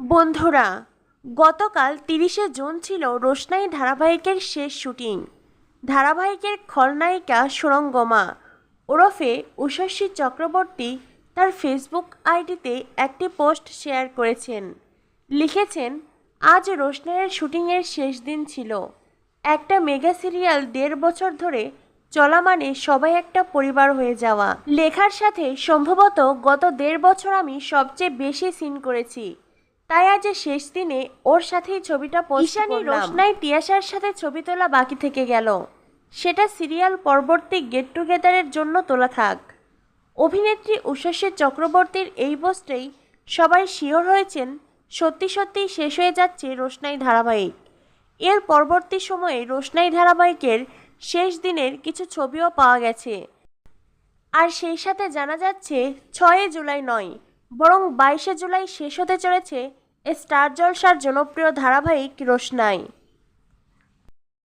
বন্ধুরা, গতকাল তিরিশে জুন ছিল রোশনাই ধারাবাহিকের শেষ শুটিং। ধারাবাহিকের খলনায়িকা সুরঙ্গমা ওরফে উষস্বী চক্রবর্তী তার ফেসবুক আইডিতে একটি পোস্ট শেয়ার করেছেন। লিখেছেন, আজ রোশনাইয়ের শুটিংয়ের শেষ দিন ছিল। একটা মেগা সিরিয়াল দেড় বছর ধরে চলা মানে সবাই একটা পরিবার হয়ে যাওয়া। লেখার সাথে সম্ভবত গত দেড় বছর আমি সবচেয়ে বেশি সিন করেছি। তাই আজ শেষ দিনে ওর সাথেই ছবিটা করলাম। রোশনাই তিয়াশার সাথে ছবি তোলা বাকি থেকে গেল। সেটা সিরিয়াল পরবর্তী গেট টুগেদারের জন্য তোলা থাক। অভিনেত্রী উষস্বী চক্রবর্তীর এই পোস্টেই সবাই শিওর হয়েছেন সত্যি সত্যিই শেষ হয়ে যাচ্ছে রোশনাই ধারাবাহিক। এর পরবর্তী সময়ে রোশনাই ধারাবাহিকের শেষ দিনের কিছু ছবিও পাওয়া গেছে। আর সেই সাথে জানা যাচ্ছে ছয় জুলাই নয় বরং বাইশে জুলাই শেষ হতে চলেছে স্টার জলসার জনপ্রিয় ধারাবাহিক রোশনাই।